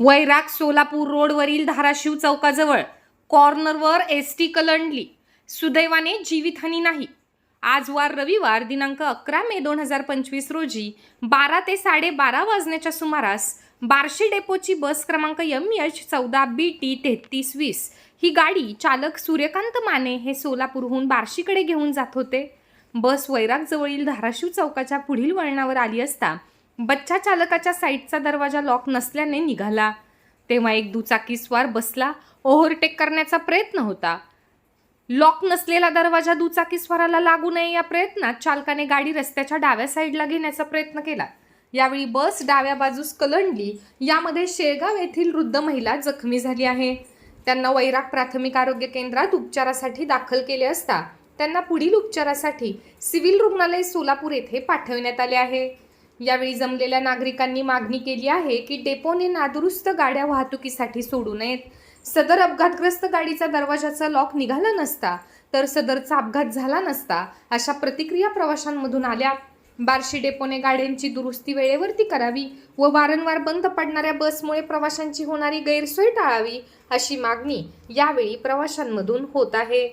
वैराग सोलापूर रोडवरील धाराशिव चौकाजवळ. कॉर्नरवर एस टी कलंडली. सुदैवाने जीवितहानी नाही. आज वार रविवार दिनांक अकरा मे दोन हजार पंचवीस रोजी बारा ते साडेबारा वाजण्याच्या सुमारास बार्शी डेपोची बस क्रमांक एम एच चौदा बी टी तेहतीस वीस ही गाडी चालक सूर्यकांत माने हे सोलापूरहून बार्शीकडे घेऊन जात होते. बस वैरागजवळील धाराशिव चौकाच्या पुढील वळणावर आली असता बच्चा चालकाच्या साईडचा दरवाजा लॉक नसल्याने निघाला. तेव्हा एक दुचाकीस्वार बसला. ओव्हरटेक करण्याचा प्रयत्न होता. लॉक नसलेला दरवाजा दुचाकीस्वाराला लागू नये या प्रयत्नात चालकाने गाडी रस्त्याच्या डाव्या साईडला घेण्याचा प्रयत्न केला. यावेळी बस डाव्या बाजूस कलंडली. यामध्ये शेळगाव येथील वृद्ध महिला जखमी झाली आहे. त्यांना वैराग प्राथमिक आरोग्य केंद्रात उपचारासाठी दाखल केले असता त्यांना पुढील उपचारासाठी सिव्हिल रुग्णालय सोलापूर येथे पाठवण्यात आले आहे. यावेळी जमलेल्या नागरिकांनी मागणी केली आहे की डेपोने नादुरुस्त गाड्या वाहतुकीसाठी सोडू नयेत. सदर अपघातग्रस्त गाडीचा दरवाजाचा लॉक निघाला नसता तर सदरचा अपघात झाला नसता अशा प्रतिक्रिया प्रवाशांमधून आल्या. बार्शी डेपोने गाड्यांची दुरुस्ती वेळेवरती करावी व वारंवार बंद पडणाऱ्या बसमुळे प्रवाशांची होणारी गैरसोय टाळावी अशी मागणी यावेळी प्रवाशांमधून होत आहे.